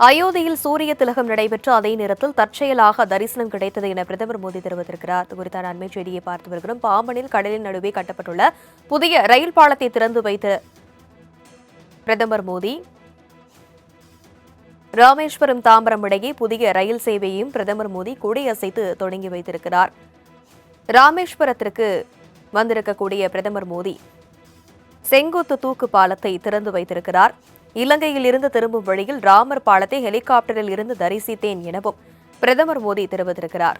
அயோத்தியில் சூரிய திலகம் நடைபெற்று அதே நேரத்தில் தற்செயலாக தரிசனம் கிடைத்தது என பிரதமர் மோடி தெரிவித்திருக்கிறார். இது குறித்த அண்மை செய்தியை பார்த்து வருகிறோம். பாம்பனில் கடலின் நடுவே கட்டப்பட்டுள்ள புதிய ரயில் பாலத்தை திறந்து வைத்த பிரதமர் மோடி ராமேஸ்வரம் தாம்பரம் இடையே புதிய ரயில் சேவையையும் பிரதமர் மோடி கொடியசைத்து தொடங்கி வைத்திருக்கிறார். ராமேஸ்வரத்திற்கு வந்திருக்கக்கூடிய பிரதமர் மோடி செங்குத்து தூக்கு பாலத்தை திறந்து வைத்திருக்கிறார். இலங்கையில் இருந்து திரும்பும் வழியில் ராமர் பாலத்தை ஹெலிகாப்டரில் இருந்து தரிசித்தேன் எனவும் பிரதமர் மோடி தெரிவித்திருக்கிறார்.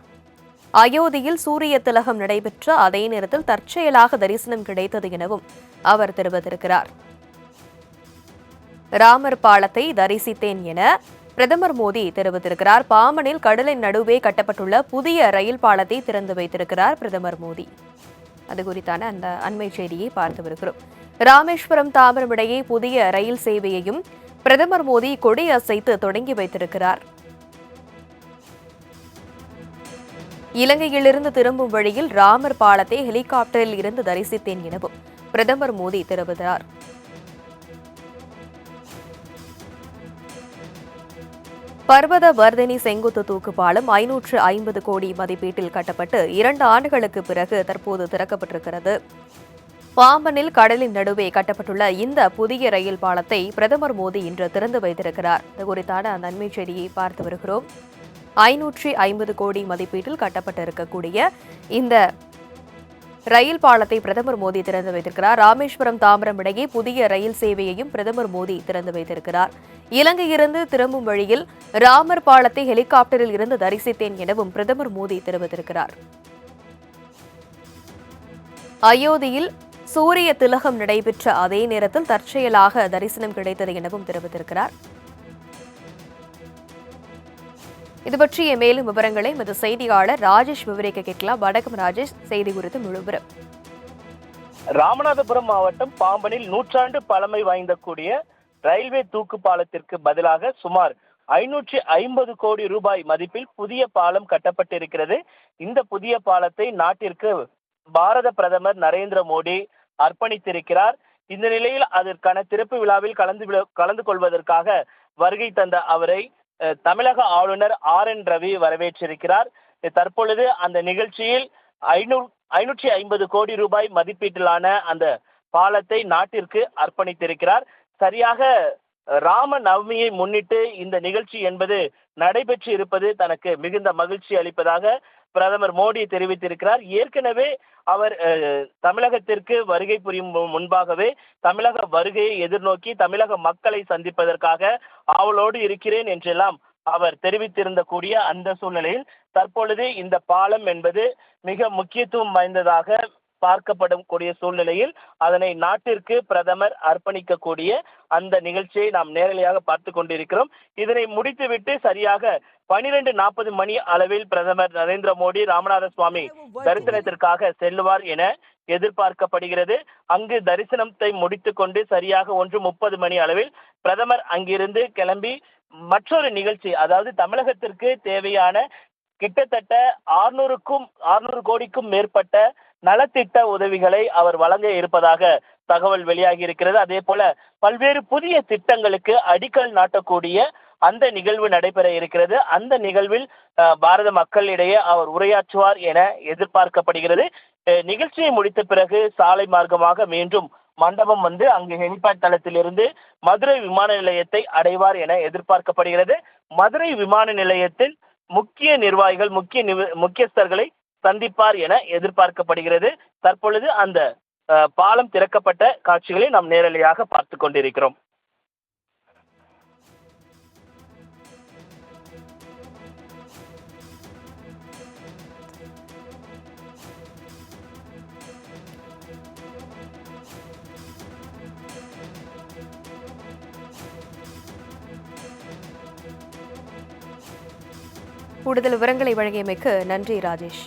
அயோத்தியில் சூரிய திலகம் நடைபெற்ற அதே நேரத்தில் தற்செயலாக தரிசனம் கிடைத்தது எனவும் அவர் தெரிவித்திருக்கிறார். ராமர் பாலத்தை தரிசித்தேன் என பிரதமர் மோடி தெரிவித்திருக்கிறார். பாமனில் கடலின் நடுவே கட்டப்பட்டுள்ள புதிய ரயில் பாலத்தை திறந்து வைத்திருக்கிறார் பிரதமர் மோடி. அது குறித்தான அந்த அண்மை செய்தியை பார்த்து வருகிறோம். ராமேஸ்வரம் தாம்பரம் இடையே புதிய ரயில் சேவையையும் பிரதமர் மோடி கொடி அசைத்து தொடங்கி வைத்திருக்கிறார். இலங்கையிலிருந்து திரும்பும் வழியில் ராமர் பாலத்தை ஹெலிகாப்டரில் இருந்து தரிசித்தேன் எனவும் பிரதமர் மோடி தெரிவித்தார். பர்வத வர்தினி செங்குத்து தூக்கு பாலம் ஐநூற்று ஐம்பது கோடி மதிப்பீட்டில் கட்டப்பட்டு இரண்டு ஆண்டுகளுக்கு பிறகு தற்போது திறக்கப்பட்டிருக்கிறது. பாம்பனில் கடலின் நடுவே கட்டப்பட்டுள்ள இந்த புதிய ரயில் பாலத்தை பிரதமர் மோடி இன்று திறந்து வைத்திருக்கிறார். இது குறித்தான நன்மை செய்தியை பார்த்து வருகிறோம். ஐநூற்றி ஐம்பது கோடி மதிப்பீட்டில் கட்டப்பட்டிருக்கக்கூடிய இந்த ரயில் பாலத்தை பிரதமர் மோடி திறந்து வைத்திருக்கிறார். ராமேஸ்வரம் தாம்பரம் இடையே புதிய ரயில் சேவையையும் பிரதமர் மோடி திறந்து வைத்திருக்கிறார். இலங்கையிலிருந்து திரும்பும் வழியில் ராமர் பாலத்தை ஹெலிகாப்டரில் இருந்து தரிசித்தேன் எனவும் பிரதமர் மோடி தெரிவித்திருக்கிறார். அயோத்தியில் சூரிய திலகம் நடைபெற்ற அதே நேரத்தில் தற்செயலாக தரிசனம் கிடைத்தது எனவும் தெரிவித்திருக்கிறார். இது பற்றிய மேலும் விவரங்களை எமது செய்தியாளர் ராஜேஷ் விவரிக்க கேட்கலாம். வணக்கம் ராஜேஷ். செய்தி குறித்து முழுவதும் ராமநாதபுரம் மாவட்டம் பாம்பனில் நூற்றாண்டு பழமை வாய்ந்த கூடிய ரயில்வே தூக்கு பாலத்திற்கு பதிலாக சுமார் ஐநூற்றி ஐம்பது கோடி ரூபாய் மதிப்பில் புதிய பாலம் கட்டப்பட்டிருக்கிறது. இந்த புதிய பாலத்தை நாட்டிற்கு பாரத பிரதமர் நரேந்திர மோடி அர்ப்பணித்திருக்கிறார். இந்த நிலையில் அதற்கான திறப்பு விழாவில் கலந்து கலந்து கொள்வதற்காக வருகை தந்த அவரை அஹ், தமிழக ஆளுநர் ஆர் என் ரவி வரவேற்றிருக்கிறார். தற்பொழுது அந்த நிகழ்ச்சியில் ஐநூறு ஐநூற்றி ஐம்பது கோடி ரூபாய் மதிப்பீட்டிலான அந்த பாலத்தை நாட்டிற்கு அர்ப்பணித்திருக்கிறார். சரியாக ராம நவமியை முன்னிட்டு இந்த நிகழ்ச்சி என்பது நடைபெற்று இருப்பது தனக்கு மிகுந்த மகிழ்ச்சி அளிப்பதாக பிரதமர் மோடி தெரிவித்திருக்கிறார். ஏற்கனவே அவர் தமிழகத்திற்கு வருகை புரியும் முன்பாகவே தமிழக வருகையை எதிர்நோக்கி தமிழக மக்களை சந்திப்பதற்காக ஆவலோடு இருக்கிறேன் என்றெல்லாம் அவர் தெரிவித்திருந்த கூடிய அந்த சூழ்நிலையில் தற்பொழுது இந்த பாலம் என்பது மிக முக்கியத்துவம் வாய்ந்ததாக பார்க்கப்படும் கூடிய சூழ்நிலையில் அதனை நாட்டிற்கு பிரதமர் அர்ப்பணிக்கக்கூடிய அந்த நிகழ்ச்சியை நாம் நேரலையாக பார்த்து கொண்டிருக்கிறோம். இதனை முடித்துவிட்டு சரியாக பனிரெண்டு நாற்பது மணி அளவில் பிரதமர் நரேந்திர மோடி ராமநாத சுவாமி தரிசனத்திற்காக செல்லுவார் என எதிர்பார்க்கப்படுகிறது. அங்கு தரிசனத்தை முடித்துக்கொண்டு சரியாக ஒன்று முப்பது மணி அளவில் பிரதமர் அங்கிருந்து கிளம்பி மற்றொரு நிகழ்ச்சி அதாவது தமிழகத்திற்கு தேவையான கிட்டத்தட்ட ஆறுநூறுக்கும் ஆறுநூறு கோடிக்கும் மேற்பட்ட நலத்திட்ட உதவிகளை அவர் வழங்க இருப்பதாக தகவல் வெளியாகி இருக்கிறது. அதே போல பல்வேறு புதிய திட்டங்களுக்கு அடிக்கல் நாட்டக்கூடிய அந்த நிகழ்வு நடைபெற இருக்கிறது. அந்த நிகழ்வில் பாரத மக்களிடையே அவர் உரையாற்றுவார் என எதிர்பார்க்கப்படுகிறது. நிகழ்ச்சியை முடித்த பிறகு சாலை மார்க்கமாக மீண்டும் மண்டபம் வந்து அங்கு ஹெலிபேட் தளத்திலிருந்து மதுரை விமான நிலையத்தை அடைவார் என எதிர்பார்க்கப்படுகிறது. மதுரை விமான நிலையத்தில் முக்கிய நிர்வாகிகள் முக்கிய முக்கியஸ்தர்களை சந்திப்பார் என எதிர்பார்க்கப்படுகிறது. தற்பொழுது அந்த பாலம் திறக்கப்பட்ட காட்சிகளை நாம் நேரலையாக பார்த்து கொண்டிருக்கிறோம். கூடுதல் விவரங்களை வழங்கியமைக்கு நன்றி ராஜேஷ்.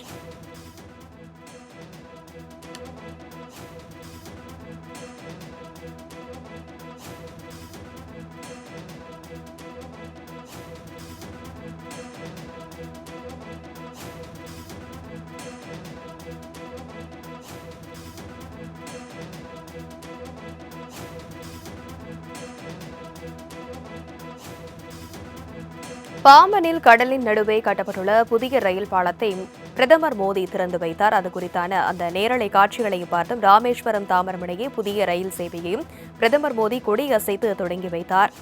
கடலின் நடுவே கட்டப்பட்டுள்ள புதிய ரயில் பாலத்தை பிரதமர் மோடி திறந்து வைத்தார். அது குறித்தான அந்த நேரலை காட்சிகளையும் பார்த்தும் ராமேஸ்வரம் தாம்பரம் புதிய ரயில் சேவையையும் பிரதமர் மோடி கொடியசைத்து தொடங்கி வைத்தார்.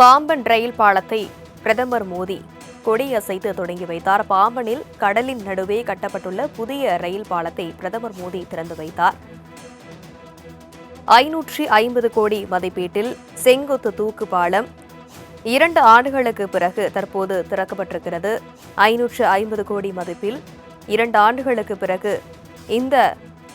பாம்பன் ரயில் பாலத்தை பிரதமர் மோடி கொடியசைத்து தொடங்கி வைத்தார். பாம்பனில் கடலின் நடுவே கட்டப்பட்டுள்ள புதிய ரயில் பாலத்தை பிரதமர் மோடி திறந்து வைத்தார். ஐநூற்றி ஐம்பது கோடி மதிப்பீட்டில் செங்குத்து தூக்கு பாலம் இரண்டு ஆண்டுகளுக்கு பிறகு தற்போது திறக்கப்பட்டிருக்கிறது. ஐநூற்று ஐம்பது கோடி மதிப்பில் இரண்டு ஆண்டுகளுக்கு பிறகு இந்த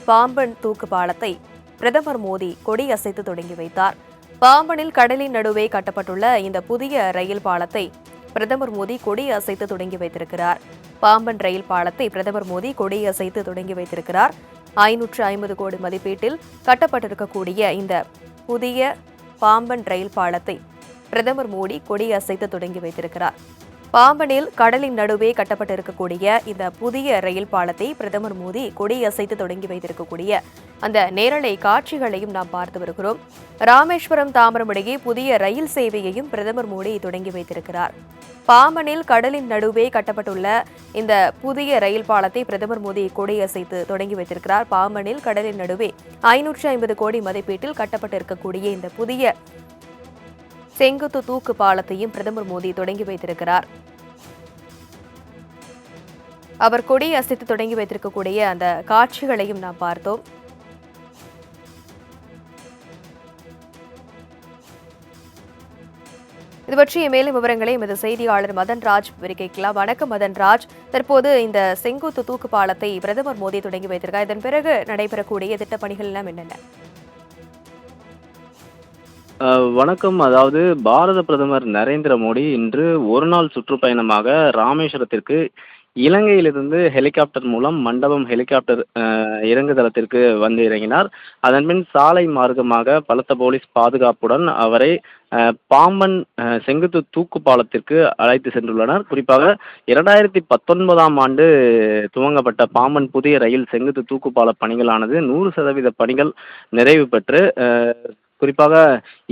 பாம்பன் தூக்கு பாலத்தை பிரதமர் மோடி கொடியசைத்து தொடங்கி வைத்தார். பாம்பனில் கடலின் நடுவே கட்டப்பட்டுள்ள இந்த புதிய ரயில் பாலத்தை பிரதமர் மோடி கொடி அசைத்து தொடங்கி வைத்திருக்கிறார். பாம்பன் ரயில் பாலத்தை பிரதமர் மோடி கொடி அசைத்து தொடங்கி வைத்திருக்கிறார். ஐநூற்று ஐம்பது கோடி மதிப்பீட்டில் கட்டப்பட்டிருக்கக்கூடிய இந்த புதிய பாம்பன் ரயில் பாலத்தை பிரதமர் மோடி கொடி அசைத்து தொடங்கி வைத்திருக்கிறார். பாம்பனில் கடலின் நடுவே கட்டப்பட்டிருக்கக்கூடிய இந்த புதிய ரயில் பாலத்தை பிரதமர் மோடி கொடி அசைத்து தொடங்கி வைத்திருக்கக்கூடிய அந்த நேரலை காட்சிகளையும் நாம் பார்த்து வருகிறோம். ராமேஸ்வரம் தாம்பரம் இடையே புதிய ரயில் சேவையையும் பிரதமர் மோடி தொடங்கி வைத்திருக்கிறார். பாம்பனில் கடலின் நடுவே கட்டப்பட்டுள்ள இந்த புதிய ரயில் பாலத்தை பிரதமர் மோடி கொடியசைத்து தொடங்கி வைத்திருக்கிறார். பாம்பனில் கடலின் நடுவே ஐநூற்றி ஐம்பது கோடி மதிப்பீட்டில் கட்டப்பட்டிருக்கக்கூடிய இந்த புதிய செங்குத்து தூக்கு பாலத்தையும் பிரதமர் மோடி தொடங்கி வைத்திருக்கிறார். அவர் கொடி அசைத்து தொடங்கி வைத்திருக்கக்கூடிய அந்த காட்சிகளையும் நாம் பார்த்தோம். இது பற்றிய மேலும் விவரங்களை எமது செய்தியாளர் மதன் ராஜ் விவரிக்கலாம் வணக்கம் மதன் ராஜ். தற்போது இந்த செங்குத்து தூக்கு பாலத்தை பிரதமர் மோடி தொடங்கி வைத்திருக்கார் இதன் பிறகு நடைபெறக்கூடிய திட்டப்பணிகள் எல்லாம் என்னென்ன? வணக்கம். அதாவது பாரத பிரதமர் நரேந்திர மோடி இன்று ஒரு நாள் சுற்றுப்பயணமாக ராமேஸ்வரத்திற்கு இலங்கையிலிருந்து ஹெலிகாப்டர் மூலம் மண்டபம் ஹெலிகாப்டர் இறங்குதளத்திற்கு வந்து இறங்கினார். அதன்பின் சாலை மார்க்கமாக பலத்த போலீஸ் பாதுகாப்புடன் அவரை பாம்பன் செங்குத்து தூக்கு பாலத்திற்கு அழைத்து சென்றுள்ளனர். குறிப்பாக இரண்டாயிரத்தி பத்தொன்பதாம் ஆண்டு துவங்கப்பட்ட பாம்பன் புதிய ரயில் செங்குத்து தூக்கு பால பணிகளானது நூறு சதவீத பணிகள் நிறைவு பெற்று குறிப்பாக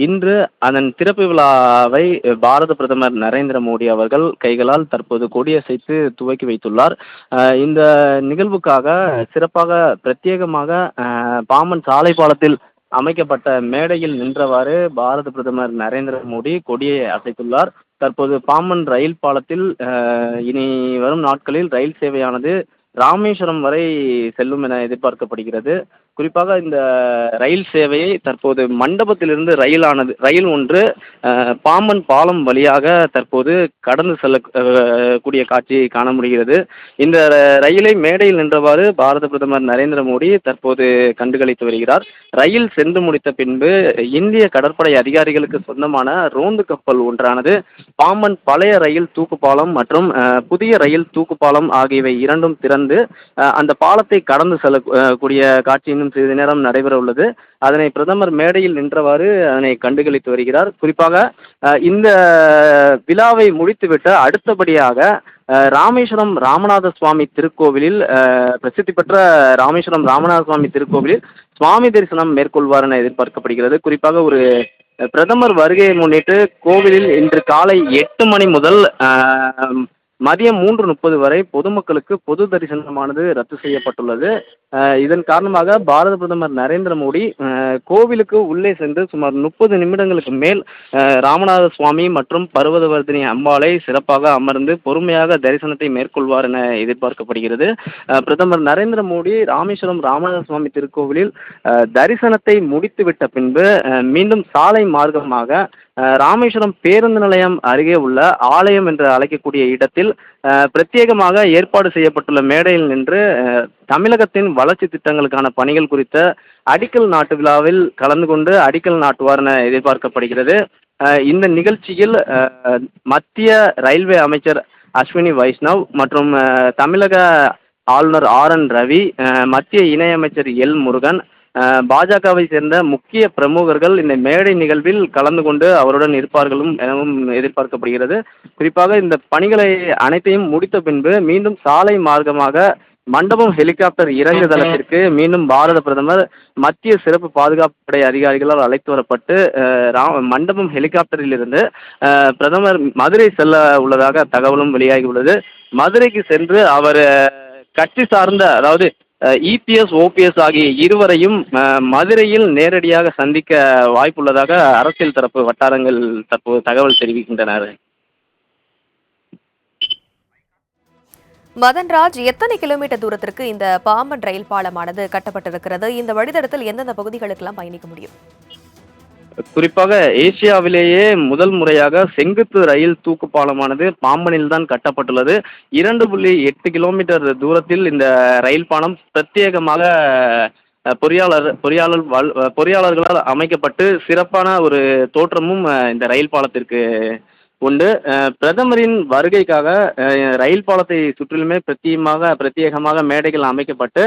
இன்று அதன் திறப்பு விழாவை பாரத பிரதமர் நரேந்திர மோடி அவர்கள் கைகளால் தற்போது கொடியசைத்து துவக்கி வைத்துள்ளார். இந்த நிகழ்வுக்காக சிறப்பாக பிரத்யேகமாக பாம்பன் சாலை பாலத்தில் அமைக்கப்பட்ட மேடையில் நின்றவாறு பாரத பிரதமர் நரேந்திர மோடி கொடியை அசைத்துள்ளார். தற்போது பாம்பன் ரயில் பாலத்தில் இனி வரும் நாட்களில் ரயில் சேவையானது ராமேஸ்வரம் வரை செல்லும் என எதிர்பார்க்கப்படுகிறது. குறிப்பாக இந்த ரயில் சேவையை தற்போது மண்டபத்திலிருந்து ரயிலானது ரயில் ஒன்று பாம்பன் பாலம் வழியாக தற்போது கடந்து செல்ல கூடிய காட்சியை காண முடிகிறது. இந்த ரயிலை மேடையில் நின்றவாறு பாரத பிரதமர் நரேந்திர மோடி தற்போது கண்டுகளித்து வருகிறார். ரயில் சென்று முடித்த பின்பு இந்திய கடற்படை அதிகாரிகளுக்கு சொந்தமான ரோந்து கப்பல் ஒன்றானது பாம்பன் பழைய ரயில் தூக்குப்பாலம் மற்றும் புதிய ரயில் தூக்குப்பாலம் ஆகியவை இரண்டும் திறந்து அந்த பாலத்தை கடந்து செல்லக்கூடிய அஹ், கூடிய இன்னும் சிறிது நேரம் நடைபெற உள்ளது அதனை பிரதமர் மேடையில் நின்றவாறு அதனை கண்டுகளித்து வருகிறார். குறிப்பாக இந்த விழாவை முடித்துவிட்டு அடுத்தபடியாக ராமேஸ்வரம் ராமநாத சுவாமி திருக்கோவிலில் பிரசித்தி பெற்ற ராமேஸ்வரம் ராமநாத சுவாமி திருக்கோவிலில் சுவாமி தரிசனம் மேற்கொள்வார் என எதிர்பார்க்கப்படுகிறது. குறிப்பாக ஒரு பிரதமர் வருகையை முன்னிட்டு கோவிலில் இன்று காலை எட்டு மணி முதல் மதியம் மூன்று முப்பது வரை பொதுமக்களுக்கு பொது தரிசனமானது ரத்து செய்யப்பட்டுள்ளது. இதன் காரணமாக பாரத பிரதமர் நரேந்திர மோடி கோவிலுக்கு உள்ளே சென்று சுமார் முப்பது நிமிடங்களுக்கு மேல் ராமநாத சுவாமி மற்றும் பர்வதவர்தினி அம்பாளை சிறப்பாக அமர்ந்து பொறுமையாக தரிசனத்தை மேற்கொள்வார் என எதிர்பார்க்கப்படுகிறது. பிரதமர் நரேந்திர மோடி ராமேஸ்வரம் ராமநாத சுவாமி திருக்கோவிலில் தரிசனத்தை முடித்துவிட்ட பின்பு மீண்டும் சாலை மார்க்கமாக ராமேஸ்வரம் பேருந்து நிலையம் அருகே உள்ள ஆலயம் என்று அழைக்கக்கூடிய இடத்தில் பிரத்யேகமாக ஏற்பாடு செய்யப்பட்டுள்ள மேடையில் நின்று தமிழகத்தின் வளர்ச்சி திட்டங்களுக்கான பணிகள் குறித்த அடிக்கல் நாட்டு விழாவில் கலந்து கொண்டு அடிக்கல் நாட்டுவார் என எதிர்பார்க்கப்படுகிறது. இந்த நிகழ்ச்சியில் மத்திய ரயில்வே அமைச்சர் அஸ்வினி வைஷ்ணவ் மற்றும் தமிழக ஆளுநர் ஆர் என் ரவி மத்திய இணையமைச்சர் எல் முருகன் பாஜகவை சேர்ந்த முக்கிய பிரமுகர்கள் இந்த மேடை நிகழ்வில் கலந்து கொண்டு அவருடன் இருப்பார்களும் எனவும் எதிர்பார்க்கப்படுகிறது. குறிப்பாக இந்த பணிகளை அனைத்தையும் முடித்த பின்பு மீண்டும் சாலை மார்க்கமாக மண்டபம் ஹெலிகாப்டர் இறங்குதளத்திற்கு மீண்டும் பாரத பிரதமர் மத்திய சிறப்பு பாதுகாப்பு படை அதிகாரிகளால் அழைத்து வரப்பட்டு மண்டபம் ஹெலிகாப்டரில் இருந்து பிரதமர் மதுரை செல்ல உள்ளதாக தகவலும் வெளியாகி உள்ளது. மதுரைக்கு சென்று அவர் கட்சி சார்ந்த அதாவது இபிஎஸ் ஓபிஎஸ் ஆகிய இருவரையும் மதுரையில் நேரடியாக சந்திக்க வாய்ப்புள்ளதாக அரசியல் தரப்பு வட்டாரங்கள் தற்போது தகவல் தெரிவிக்கின்றனர். மதன்ராஜ் எத்தனை கிலோமீட்டர் தூரத்திற்கு இந்த பாம்பன் ரயில் பாலமானது கட்டப்பட்டிருக்கிறது? இந்த வழித்தடத்தில் எந்தெந்த பகுதிகளுக்கெல்லாம் பயணிக்க முடியும்? குறிப்பாக ஏசியாவிலேயே முதல் முறையாக செங்குத்து ரயில் தூக்கு பாலமானது பாம்பனில் தான் கட்டப்பட்டுள்ளது. இரண்டு புள்ளி எட்டு கிலோமீட்டர் தூரத்தில் இந்த ரயில் பாலம் பிரத்யேகமாக பொறியாளர் பொறியாளர் வல் பொறியாளர்களால் அமைக்கப்பட்டு சிறப்பான ஒரு தோற்றமும் இந்த ரயில் பாலத்திற்கு உண்டு. பிரதமரின் வருகைக்காக ரயில் பாலத்தை சுற்றிலுமே பிரத்தியமாக பிரத்யேகமாக மேடைகள் அமைக்கப்பட்டு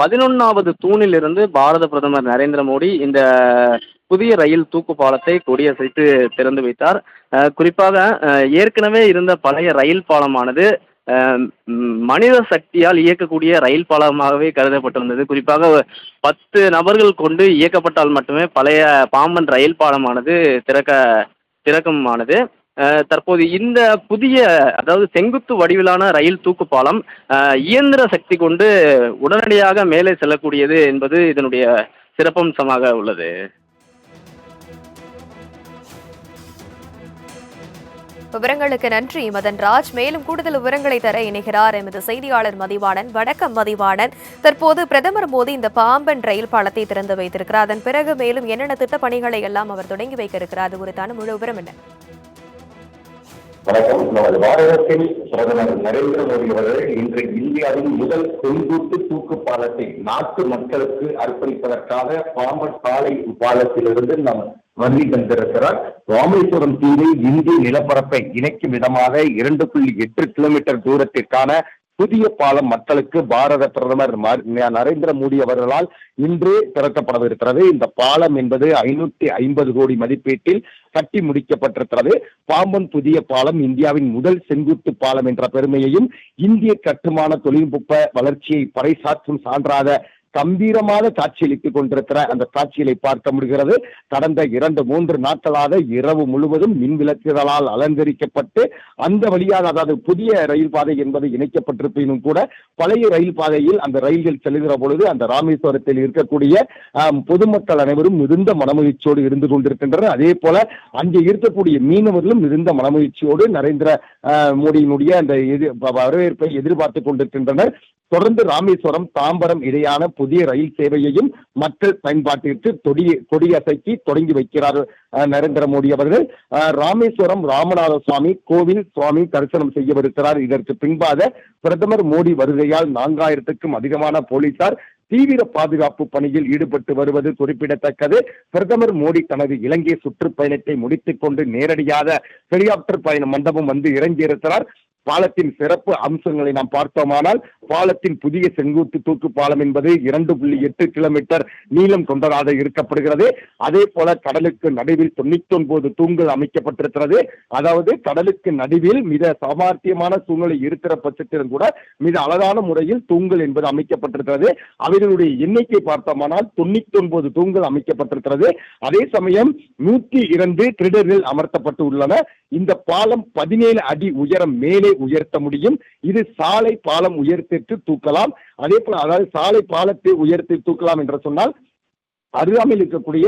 பதினொன்றாவது தூணிலிருந்து பாரத பிரதமர் நரேந்திர மோடி இந்த புதிய ரயில் தூக்கு பாலத்தை கொடியசைத்து திறந்து வைத்தார். குறிப்பாக ஏற்கனவே இருந்த பழைய ரயில் பாலமானது மனித சக்தியால் இயக்கக்கூடிய ரயில் பாலமாகவே கருதப்பட்டிருந்தது. குறிப்பாக பத்து நபர்கள் கொண்டு இயக்கப்பட்டால் மட்டுமே பழைய பாம்பன் ரயில் பாலமானது திறக்க திறக்கமானது. தற்போது இந்த புதிய அதாவது செங்குத்து வடிவிலான ரயில் தூக்கு பாலம் இயந்திர சக்தி கொண்டு உடனடியாக மேலே செல்லக்கூடியது என்பது இதனுடைய சிறப்பம்சமாக உள்ளது. விவரங்களுக்கு நன்றி. மதன்ராஜ் மேலும் கூடுதல் விவரங்களை தர இணைகிறார் எமது செய்தியாளர் மதிவாணன். வணக்கம் மதிவாணன். தற்போது பிரதமர் மோடி இந்த பாம்பன் ரயில் பாலத்தை திறந்து வைத்திருக்கிறார். அதன் பிறகு மேலும் என்னென்ன திட்ட பணிகளை எல்லாம் அவர் தொடங்கி வைக்க இருக்கிறார் அது குறித்தான முழு விவரம் என்ன? வணக்கம். நமது பாரதத்தில் பிரதமர் நரேந்திர மோடி அவர்கள் இன்று இந்தியாவின் முதல் செங்குத்து தூக்கு பாலத்தை நாட்டு மக்களுக்கு அர்ப்பணிப்பதற்காக பாம்பன் சாலை பாலத்திலிருந்து நாம் வருகை தந்திருக்கிறார் ராமேஸ்வரம் தீவை இந்திய நிலப்பரப்பை இணைக்கும் விதமாக இரண்டு புள்ளி எட்டு கிலோமீட்டர் தூரத்திற்கான புதிய பாலம் மக்களுக்கு பாரத பிரதமர் நரேந்திர மோடி அவர்களால் இன்று திறக்கப்படவிருக்கிறது இந்த பாலம் என்பது ஐநூத்தி ஐம்பது கோடி மதிப்பீட்டில் கட்டி முடிக்கப்பட்டிருக்கிறது. பாம்பன் புதிய பாலம் இந்தியாவின் முதல் செங்குத்து பாலம் என்ற பெருமையையும் இந்திய கட்டுமான தொழில்நுட்ப வளர்ச்சியை பறைசாற்றும் சான்றாக கம்பீரமான காட்சியளித்துக் கொண்டிருக்கிற அந்த காட்சிகளை பார்க்க முடிகிறது. கடந்த இரண்டு மூன்று நாட்களாக இரவு முழுவதும் மின் விளக்குகளால் அலங்கரிக்கப்பட்டு அந்த வழியாக அதாவது புதிய ரயில் பாதை என்பது இணைக்கப்பட்டிருப்பினும் கூட பழைய ரயில் பாதையில் அந்த ரயில்கள் செல்லுகிற பொழுது அந்த ராமேஸ்வரத்தில் இருக்கக்கூடிய பொதுமக்கள் அனைவரும் மிகுந்த மனமகிழ்ச்சியோடு இருந்து கொண்டிருக்கின்றனர். அதே போல அங்கே இருக்கக்கூடிய மீனவர்களும் மிகுந்த மனமகிழ்ச்சியோடு நரேந்திர மோடியினுடைய அந்த எதிர் வரவேற்பை எதிர்பார்த்து கொண்டிருக்கின்றனர். தொடர்ந்து ராமேஸ்வரம் தாம்பரம் இடையான புதிய ரயில் சேவையையும் மக்கள் பயன்பாட்டிற்கு தொடி கொடியசைக்கு தொடங்கி வைக்கிறார் நரேந்திர மோடி அவர்கள். ராமேஸ்வரம் ராமநாத சுவாமி கோவில் சுவாமி தரிசனம் செய்யவிருக்கிறார். இதற்கு பின்பாக பிரதமர் மோடி வருகையால் நான்காயிரத்துக்கும் அதிகமான போலீசார் தீவிர பாதுகாப்பு பணியில் ஈடுபட்டு வருவது குறிப்பிடத்தக்கது. பிரதமர் மோடி தனது இலங்கை சுற்றுப்பயணத்தை முடித்துக் கொண்டு நேரடியாக ஹெலிகாப்டர் பயண மண்டபம் வந்து இறங்கியிருக்கிறார். பாலத்தின் சிறப்பு அம்சங்களை நாம் பார்த்தோமானால் பாலத்தின் புதிய செங்குத்து தூக்கு பாலம் என்பது இரண்டு புள்ளி எட்டு கிலோமீட்டர் நீளம் கொண்டதாக இருக்கப்படுகிறது அதே போல கடலுக்கு நடுவில் தொண்ணூத்தி ஒன்பது தூண்கள் அமைக்கப்பட்டிருக்கிறது. அதாவது கடலுக்கு நடுவில் மிக சாமார்த்தியமான சூழ்நிலை இருக்கிற பட்சத்திலும் கூட மிக அழகான முறையில் தூண்கள் என்பது அமைக்கப்பட்டிருக்கிறது. அவர்களுடைய எண்ணிக்கை பார்த்தோமானால் தொண்ணூத்தி ஒன்பது தூண்கள் அமைக்கப்பட்டிருக்கிறது. அதே சமயம் நூற்றி இரண்டு கிரிடர்கள் அமர்த்தப்பட்டு உள்ளன இந்த பாலம் பதினேழு அடி உயரம் மேலே உயர்த்த முடியும். இது சாலை பாலம் உயர்த்திட்டு தூக்கலாம். அதே போல அதாவது சாலை பாலத்தை உயர்த்தி தூக்கலாம் என்று சொன்னால் அருகாமையில் இருக்கக்கூடிய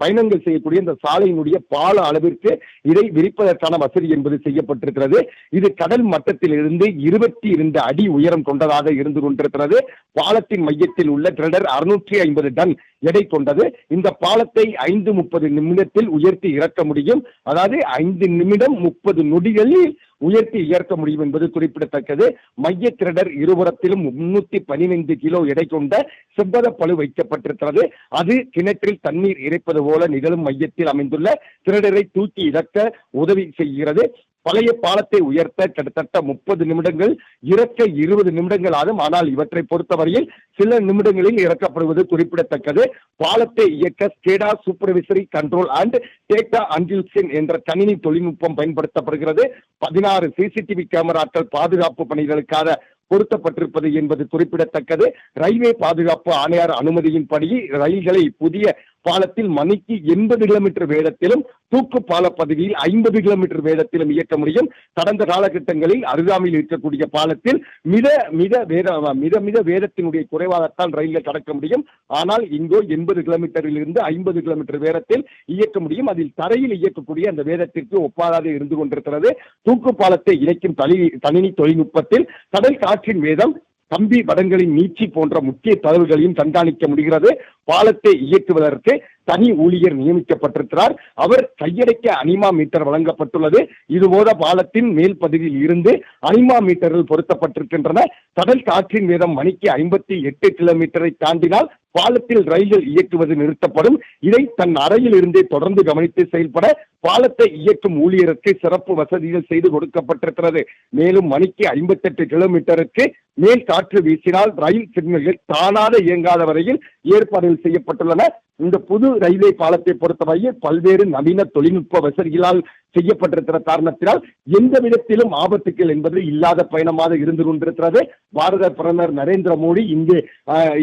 பயணங்கள் செய்யக்கூடிய இந்த சாலையினுடைய பால அளவிற்கு இதை விரிப்பதற்கான வசதி என்பது செய்யப்பட்டிருக்கிறது. இது கடல் மட்டத்தில் இருந்து இருபத்தி இரண்டு அடி உயரம் கொண்டதாக இருந்து கொண்டிருக்கிறது. பாலத்தின் மையத்தில் உள்ள கிரடர் அறுநூற்றி ஐம்பது டன் எடை கொண்டது. இந்த பாலத்தை ஐந்து முப்பது நிமிடத்தில் உயர்த்தி இறக்க முடியும். அதாவது ஐந்து நிமிடம் முப்பது நொடிகளில் உயர்த்தி உயர்த்த முடியும் என்பது குறிப்பிடத்தக்கது. மைய திரடர் இருபுறத்திலும் முன்னூத்தி பதினைந்து கிலோ எடை கொண்ட செவ்வத பழு வைக்கப்பட்டிருக்கிறது. அது கிணற்றில் தண்ணீர் இறைப்பது போல நிகழும் மையத்தில் அமைந்துள்ள திரடரை தூக்கி இறக்க உதவி செய்கிறது. பழைய பாலத்தை உயர்த்த கிட்டத்தட்ட முப்பது நிமிடங்கள் இறக்க இருபது நிமிடங்கள் ஆகும் ஆனால் இவற்றை பொறுத்தவரையில் சில நிமிடங்களில் இறக்கப்படுவது குறிப்பிடத்தக்கது. பாலத்தை இயக்க SCADA supervisory control and data அன்டில்சன் என்ற கணினி தொழில்நுட்பம் பயன்படுத்தப்படுகிறது. பதினாறு சிசிடிவி கேமராக்கள் பாதுகாப்பு பணிகளுக்காக பொருத்தப்பட்டிருப்பது என்பது குறிப்பிடத்தக்கது. ரயில்வே பாதுகாப்பு ஆணையர் அனுமதியின்படி ரயில்களை புதிய பாலத்தில் மணிக்கு எண்பது கிலோமீட்டர் வேகத்திலும் தூக்கு பால பதவியில் ஐம்பது கிலோமீட்டர் வேகத்திலும் இயக்க முடியும். கடந்த காலகட்டங்களில் அருகாமையில் இருக்கக்கூடிய பாலத்தில் மித மித வேத மித மித வேகத்தினுடைய குறைவாகத்தான் ரயிலில் கடக்க முடியும். ஆனால் இங்கோ எண்பது கிலோமீட்டரில் இருந்து ஐம்பது கிலோமீட்டர் வேகத்தில் இயக்க முடியும். அதில் தரையில் இயக்கக்கூடிய அந்த வேகத்திற்கு ஒப்பாதாக இருந்து கொண்டிருக்கிறது. தூக்கு பாலத்தை இணைக்கும் தனி கணினி தொழில்நுட்பத்தில் கடல் காற்றின் வேதம் கம்பி வடங்களின் நீட்சி போன்ற முக்கிய தகவல்களையும் கண்காணிக்க முடிகிறது. பாலத்தை இயக்குவதற்கு தனி ஊழியர் நியமிக்கப்பட்டிருக்கிறார். அவர் கையடைக்க அனிமா மீட்டர் வழங்கப்பட்டுள்ளது. இதுபோல பாலத்தின் மேல் பகுதியில் இருந்து அனிமா மீட்டர்கள் பொருத்தப்பட்டிருக்கின்றன. கடல் காற்றின் வீதம் மணிக்கு ஐம்பத்தி எட்டு கிலோமீட்டரை தாண்டினால் பாலத்தில் ரயில்கள் இயக்குவது நிறுத்தப்படும். இதை தன் அறையில் இருந்தே தொடர்ந்து கவனித்து செயல்பட பாலத்தை இயக்கும் ஊழியருக்கு சிறப்பு வசதிகள் செய்து கொடுக்கப்பட்டிருக்கிறது. மேலும் மணிக்கு ஐம்பத்தி எட்டு கிலோமீட்டருக்கு மேல் காற்று வீசினால் ரயில் சிக்னல்கள் தானாக இயங்காத வரையில் ஏற்பாடுகள் செய்யப்பட்டுள்ளன. இந்த புது ரயில்வே பாலத்தை பொறுத்தவரையில் பல்வேறு நவீன தொழில்நுட்ப வசதிகளால் செய்யப்பட்டிருக்கிற காரணத்தினால் எந்த விதத்திலும் ஆபத்துக்கள் என்பது இல்லாத பயணமாக இருந்து கொண்டிருக்கிறது. பாரத பிரதமர் நரேந்திர மோடி இங்கே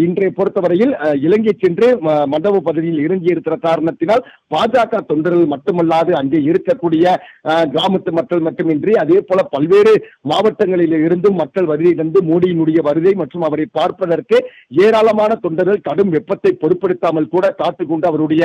இன்றைய பொறுத்தவரையில் இலங்கை சென்று ம- மண்டப பகுதியில் இறங்கி இருக்கிற காரணத்தினால் பாஜக தொண்டர்கள் மட்டுமல்லாது அங்கே இருக்கக்கூடிய கிராமத்து மக்கள் மட்டுமின்றி அதே போல பல்வேறு மாவட்டங்களில் இருந்தும் மக்கள் வருகை தந்து மோடியினுடைய வருகை மற்றும் அவரை பார்ப்பதற்கு ஏராளமான தொண்டர்கள் கடும் வெப்பத்தை பொருட்படுத்தாமல் கூட காத்துக் கொண்டு அவருடைய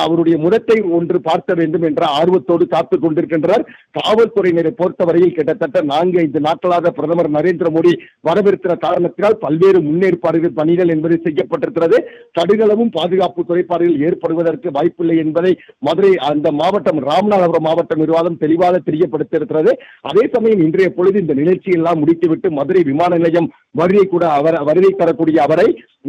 அவருடைய முகத்தை ஒன்று பார்க்க வேண்டும் என்ற ஆர்வத்தோடு காத்துக் கொண்டிருக்கின்றனர் காவல்துறையினரை பொறுத்தவரையில் கிட்டத்தட்ட நான்கு ஐந்து நாட்களாக பிரதமர் நரேந்திர மோடி வரவிருக்கிற காரணத்தினால் பல்வேறு முன்னேற்பாடுகள் பணிகள் என்பது செய்யப்பட்டிருக்கிறது. கடுகளவும் பாதுகாப்பு குறைபாடுகள் ஏற்படுவதற்கு வாய்ப்பில்லை என்பதை மதுரை அந்த மாவட்டம் ராமநாதபுரம் மாவட்ட நிர்வாகம் தெளிவாக தெரியப்படுத்தியிருக்கிறது. அதே சமயம் இன்றைய பொழுது இந்த நிகழ்ச்சி எல்லாம் முடித்துவிட்டு மதுரை விமான நிலையம் வருகை கூட அவர் வருகை தரக்கூடிய அவரை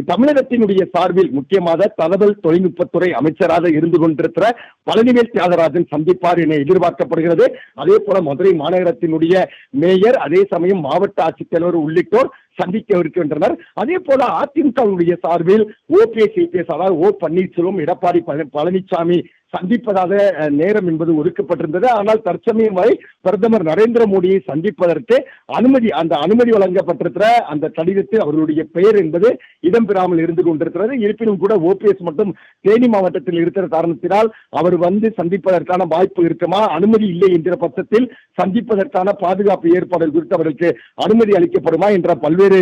தமிழகத்தினுடைய சார்பில் முக்கியமாக தகவல் தொழில்நுட்பத்துறை அமைச்சராக இருந்து கொண்டிருக்கிற பழனிவேல் தியாகராஜன் சந்திப்பார் என எதிர்பார்க்கப்படுகிறது. அதே போல மதுரை மாநகரத்தினுடைய மேயர் அதே சமயம் மாவட்ட ஆட்சித்தலைவர் உள்ளிட்டோர் சந்திக்க இருக்கின்றனர். அதே போல அதிமுகவுடைய சார்பில் ஓபிஎஸ் சிபிஎஸ் அதாவது ஓ பன்னீர்செல்வம் எடப்பாடி பழனிசாமி சந்திப்பதாக நேரம் என்பது ஒதுக்கப்பட்டிருந்தது. ஆனால் தற்சமயம் வரை பிரதமர் நரேந்திர மோடியை சந்திப்பதற்கு அனுமதி அந்த அனுமதி வழங்கப்பட்டிருக்கிற அந்த கடிதத்தில் அவர்களுடைய பெயர் என்பது இடம்பெறாமல் இருந்து கொண்டிருக்கிறது. இருப்பினும் கூட ஓபிஎஸ் மட்டும் தேனி மாவட்டத்தில் இருக்கிற காரணத்தினால் அவர் வந்து சந்திப்பதற்கான வாய்ப்பு இருக்குமா? அனுமதி இல்லை என்கிற பட்சத்தில் சந்திப்பதற்கான பாதுகாப்பு ஏற்பாடுகள் குறித்து அவர்களுக்கு அனுமதி அளிக்கப்படுமா என்ற பல்வேறு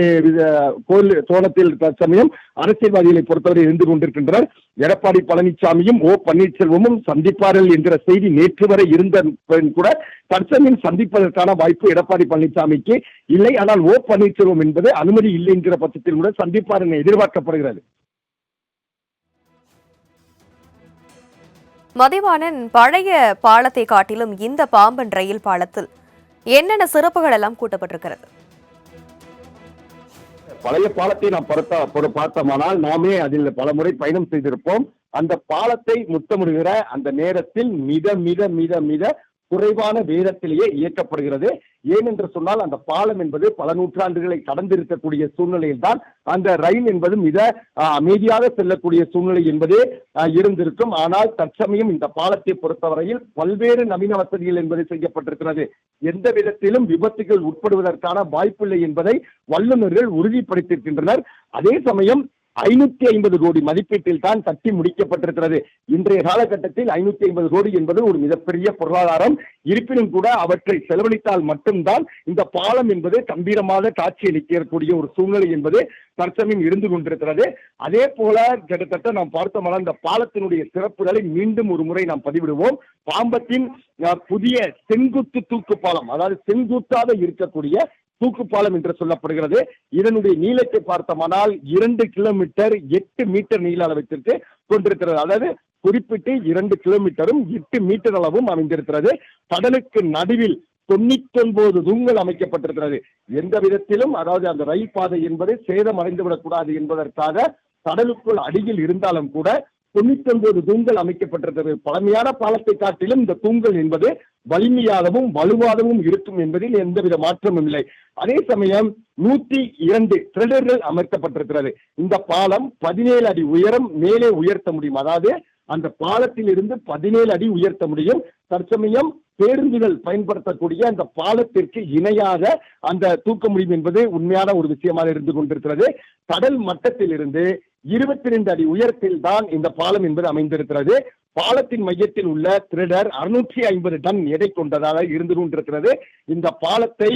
கோல் கோணத்தில் தற்சமயம் அரசியல்வாதிகளை பொறுத்தவரை இருந்து கொண்டிருக்கின்றனர். எடப்பாடி பழனிசாமியும் ஓ பன்னீர்செல்வமும் சந்திப்பார்கள் என்கிற செய்தி நேற்று வரை இருந்த கூட தற்சமயம் சந்திப்பதற்கான வாய்ப்பு எடப்பாடி பழனிசாமிக்கு இல்லை. ஆனால் ஓ பன்னீர்செல்வம் என்பது அனுமதி இல்லை என்கிற பட்சத்தில் கூட சந்திப்பார் என எதிர்பார்க்கப்படுகிறது. மதிவாணன் பழைய பாலத்தை காட்டிலும் இந்த பாம்பன் ரயில் பாலத்தில் என்னென்ன சிறப்புகள் எல்லாம் கூட்டப்பட்டிருக்கிறது? பழைய பாலத்தை நாம் பார்த்தோமானால் நாமே அதில் பலமுறை பயணம் செய்திருப்போம். அந்த பாலத்தை முத்தமிடுகிற அந்த நேரத்தில் மித மித மித மித குறைவான வேதத்திலேயே இயக்கப்படுகிறது. ஏனென்று சொன்னால் அந்த பாலம் என்பது பல நூற்றாண்டுகளை கடந்திருக்கக்கூடிய சூழ்நிலையில் தான் அந்த ரயில் என்பது மிக அமைதியாக செல்லக்கூடிய சூழ்நிலை என்பதே இருந்திருக்கும். ஆனால் தற்சமயம் இந்த பாலத்தை பொறுத்தவரையில் பல்வேறு நவீன வசதிகள் என்பது செய்யப்பட்டிருக்கிறது. எந்த விதத்திலும் விபத்துகள் உட்படுவதற்கான வாய்ப்பில்லை என்பதை வல்லுநர்கள் உறுதிப்படுத்தியிருக்கின்றனர். அதே சமயம் ஐநூத்தி ஐம்பது கோடி மதிப்பீட்டில் தான் கட்டி முடிக்கப்பட்டிருக்கிறது. இன்றைய காலகட்டத்தில் ஐநூத்தி ஐம்பது கோடி என்பது ஒரு மிகப்பெரிய பொருளாதாரம். இருப்பினும் கூட அவற்றை செலவழித்தால் மட்டும்தான் இந்த பாலம் என்பது கம்பீரமாக காட்சியளிக்கக்கூடிய ஒரு சூழ்நிலை என்பது தற்சமயம் இருந்து கொண்டிருக்கிறது. அதே போல கிட்டத்தட்ட நாம் பார்த்தோம்னா இந்த பாலத்தினுடைய சிறப்புகளை மீண்டும் ஒரு முறை நாம் பதிவிடுவோம். பாம்பத்தின் புதிய செங்குத்து தூக்கு பாலம் அதாவது செங்குத்தாக இருக்கக்கூடிய தூக்கு பாலம் என்று சொல்லப்படுகிறது. இதனுடைய நீளத்தை பார்த்தோமானால் இரண்டு கிலோமீட்டர் எட்டு மீட்டர் நீள அளவிற்கு கொண்டிருக்கிறது. அதாவது குறிப்பிட்டு இரண்டு கிலோமீட்டரும் எட்டு மீட்டர் அளவும் அமைந்திருக்கிறது. கடலுக்கு நடுவில் தொண்ணூத்தி ஒன்பது தூண்கள் அமைக்கப்பட்டிருக்கிறது. எந்த விதத்திலும் அதாவது அந்த ரயில் பாதை என்பது சேதம் அடைந்து என்பதற்காக கடலுக்குள் அடியில் இருந்தாலும் கூட தொண்ணூத்தி ஒன்பது தூண்கள் அமைக்கப்பட்டிருக்கிறது. பழமையான பாலத்தை காட்டிலும் இந்த தூண்கள் என்பது வலிமையாகவும் வலுவாகவும் இருக்கும் என்பதில் எந்தவித மாற்றமும் இல்லை. அதே சமயம் நூத்தி இரண்டு த்ரெடர்கள் அமர்த்தப்பட்டிருக்கிறது. இந்த பாலம் பதினேழு அடி உயரம் மேலே உயர்த்த முடியும். அதாவது அந்த பாலத்தில் இருந்து பதினேழு அடி உயர்த்த முடியும். தற்சமயம் பேருந்துகள் பயன்படுத்தக்கூடிய அந்த பாலத்திற்கு இணையாக அந்த தூக்க முடியும் என்பது உண்மையான ஒரு விஷயமாக இருந்து கொண்டிருக்கிறது. கடல் மட்டத்திலிருந்து இருபத்தி ரெண்டு அடி உயரத்தில் தான் இந்த பாலம் என்பது அமைந்திருக்கிறது. பாலத்தின் மையத்தில் உள்ள திருடர் அறுநூற்றி ஐம்பது டன் எடை கொண்டதாக இருந்து கொண்டிருக்கிறது. இந்த பாலத்தை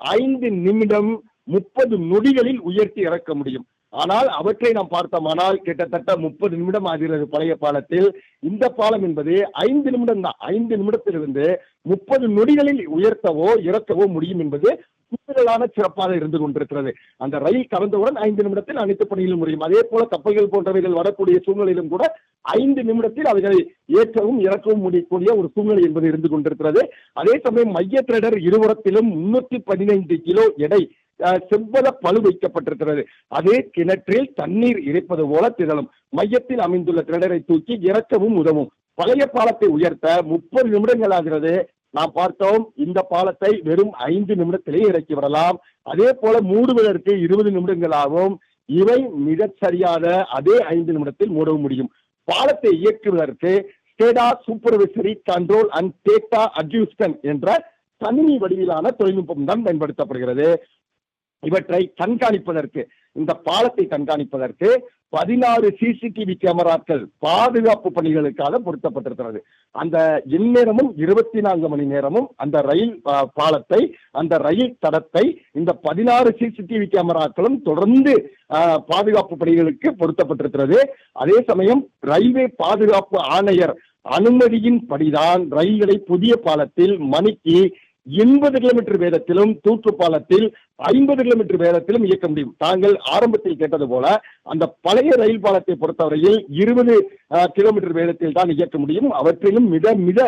ஐந்து நிமிடம் முப்பது நொடிகளில் உயர்த்தி இறக்க முடியும். ஆனால் அவற்றை நாம் பார்த்தோமானால் கிட்டத்தட்ட முப்பது நிமிடம் ஆகிறது பழைய பாலத்தில். இந்த பாலம் என்பது ஐந்து நிமிடம் தான். ஐந்து நிமிடத்திலிருந்து முப்பது நொடிகளில் உயர்த்தவோ இறக்கவோ முடியும் என்பது கூடுதலான சிறப்பாக இருந்து கொண்டிருக்கிறது. அந்த ரயில் கடந்தவுடன் ஐந்து நிமிடத்தில் அனைத்து பணிகளும் முடியும். அதே போல கப்பல்கள் போன்றவைகள் வரக்கூடிய சூழ்நிலையிலும் கூட ஐந்து நிமிடத்தில் அவைகளை ஏற்றவும் இறக்கவும் முடியக்கூடிய ஒரு சூழ்நிலை என்பது இருந்து கொண்டிருக்கிறது. அதே சமயம் மைய திரடர் இருபுறத்திலும் முன்னூத்தி பதினைந்து கிலோ எடை செவ்வத பழு வைக்கப்பட்டிருக்கிறது. அதே கிணற்றில் தண்ணீர் இறைப்பது போல திரளும் மையத்தில் அமைந்துள்ள திரடரை தூக்கி இறக்கவும் உதவும். பழைய பாலத்தை உயர்த்த முப்பது நிமிடங்கள் ஆகிறது. நாம் பார்த்தோம் இந்த பாலத்தை வெறும் ஐந்து நிமிடத்திலே இறக்கி விடலாம். அதே போல மூடுவதற்கு இருபது நிமிடங்களாகவும் இவை மிக சரியான அதே ஐந்து நிமிடத்தில் மூடவும் முடியும். பாலத்தை இயக்குவதற்கு SCADA supervisory control and data acquisition என்ற கணினி வடிவிலான தொழில்நுட்பம் தான் பயன்படுத்தப்படுகிறது. இவற்றை கண்காணிப்பதற்கு இந்த பாலத்தை கண்காணிப்பதற்கு பதினாறு சிசிடிவி கேமராக்கள் பாதுகாப்பு பணிகளுக்காக பொருத்தப்பட்டிருக்கிறது. அந்த எந்நேரமும் இருபத்தி நான்கு மணி நேரமும் அந்த ரயில் பாலத்தை அந்த ரயில் தடத்தை இந்த பதினாறு சிசிடிவி கேமராக்களும் தொடர்ந்து பாதுகாப்பு பணிகளுக்கு பொருத்தப்பட்டிருக்கிறது. அதே சமயம் ரயில்வே பாதுகாப்பு ஆணையர் அனுமதியின் படிதான் ரயில்களை புதிய பாலத்தில் மணிக்கு எண்பது கிலோமீட்டர் வேகத்திலும் தூக்கு பாலத்தில் ஐம்பது கிலோமீட்டர் வேகத்திலும் இயக்க முடியும். தாங்கள் ஆரம்பத்தில் கேட்டது போல அந்த பழைய ரயில் பாலத்தை பொறுத்தவரையில் இருபது கிலோமீட்டர் வேகத்தில் தான் இயக்க முடியும். அவற்றிலும் மிக மிக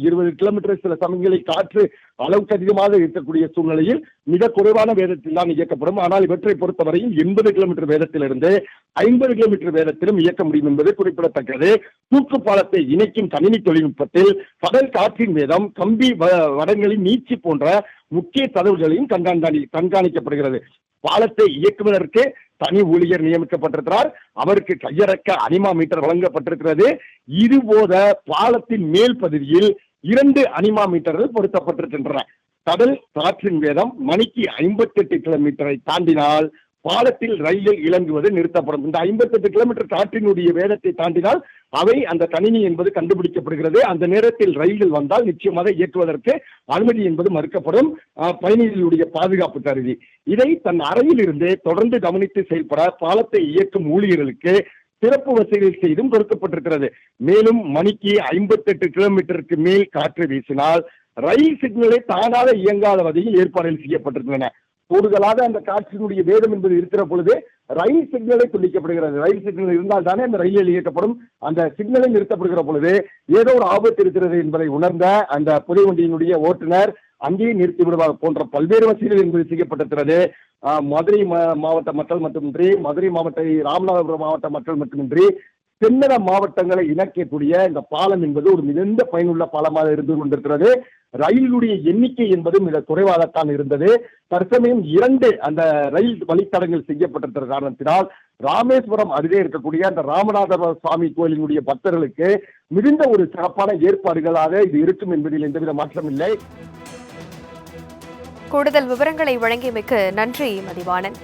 இருபது கிலோமீட்டர் சில சமயங்களில் காற்று அளவுக்கு அதிகமாக இருக்கக்கூடிய சூழ்நிலையில் மிக குறைவான வேகத்தில் தான் இயக்கப்படும். ஆனால் இவற்றை பொறுத்தவரையில் எண்பது கிலோமீட்டர் வேகத்திலிருந்து ஐம்பது கிலோமீட்டர் வேகத்திலும் இயக்க முடியும் என்பது குறிப்பிடத்தக்கது. தூக்கு பாலத்தை இணைக்கும் கணினி தொழில்நுட்பத்தில் கடல் காற்றின் வேதம் கம்பி வ- வடங்களின் நீச்சி போன்ற முக்கிய தகவல்களையும் கண்காணி கண்காணிக்கப்படுகிறது. பாலத்தை இயக்குவதற்கு தனி ஊழியர் நியமிக்கப்பட்டிருக்கிறார். அவருக்கு கையறக்க அனிமா மீட்டர் வழங்கப்பட்டிருக்கிறது. இதுபோத பாலத்தின் மேல் பகுதியில் இரண்டு அனிமா மீட்டர்கள் பொருத்தப்பட்டிருக்கின்றன. கடல் காற்றின் வேதம் மணிக்கு ஐம்பத்தெட்டு கிலோமீட்டரை தாண்டினால் பாலத்தில் ரயிலில் இறங்குவது நிறுத்தப்படும். இந்த ஐம்பத்தெட்டு கிலோமீட்டர் காற்றினுடைய வேகத்தை தாண்டினால் அவை அந்த கணினி என்பது கண்டுபிடிக்கப்படுகிறது. அந்த நேரத்தில் ரயில்கள் வந்தால் நிச்சயமாக இயக்குவதற்கு அனுமதி என்பது மறுக்கப்படும். பயணிகளுடைய பாதுகாப்பு கருதி. இதை தன் அறையில் இருந்தே தொடர்ந்து கவனித்து செயல்பட பாலத்தை இயக்கும் ஊழியர்களுக்கு சிறப்பு வசதிகள் செய்தும் கொடுக்கப்பட்டிருக்கிறது. மேலும் மணிக்கு ஐம்பத்தெட்டு கிலோமீட்டருக்கு மேல் காற்று வீசினால் ரயில் சிக்னலை தானாக இயங்காத வகையில் ஏற்பாடுகள் செய்யப்பட்டிருக்கின்றன. கூடுதலாக அந்த காற்றினுடைய வேகம் என்பது இருக்கிற பொழுது ரயில் சிக்னலை துண்டிக்கப்படுகிறது. ரயில் சிக்னல் இருந்தால் தானே அந்த ரயிலில் இயக்கப்படும். அந்த சிக்னலை நிறுத்தப்படுகிற பொழுது ஏதோ ஒரு ஆபத்து இருக்கிறது என்பதை உணர்ந்த அந்த புதை வண்டியினுடைய ஓட்டுநர் அங்கேயே நிறுத்தி விடுவார் போன்ற பல்வேறு வசதிகள் என்பது செய்யப்பட்டிருக்கிறது. மதுரை மா- மாவட்ட மக்கள் மட்டுமின்றி மதுரை மாவட்ட ராமநாதபுரம் மாவட்ட மக்கள் மட்டுமின்றி தென்னக மாவட்டங்களை இணைக்கக்கூடிய இந்த பாலம் என்பது ஒரு மிகுந்த பயனுள்ள பாலமாக இருந்து கொண்டிருக்கிறது. ரயிலுடைய எண்ணிக்கை என்பது மிக குறைவாகத்தான் இருந்தது. தற்சமயம் இரண்டு அந்த ரயில் வழித்தடங்கள் செய்யப்பட்டிருக்கிற காரணத்தினால் ராமேஸ்வரம் அருகே இருக்கக்கூடிய அந்த ராமநாதர் சுவாமி கோயிலினுடைய பக்தர்களுக்கு மிகுந்த ஒரு சிறப்பான ஏற்பாடுகளாக இது இருக்கும் என்பதில் எந்தவித மாற்றமில்லை கூடுதல் விவரங்களை வழங்கியமைக்கு நன்றி மதிவாணன்.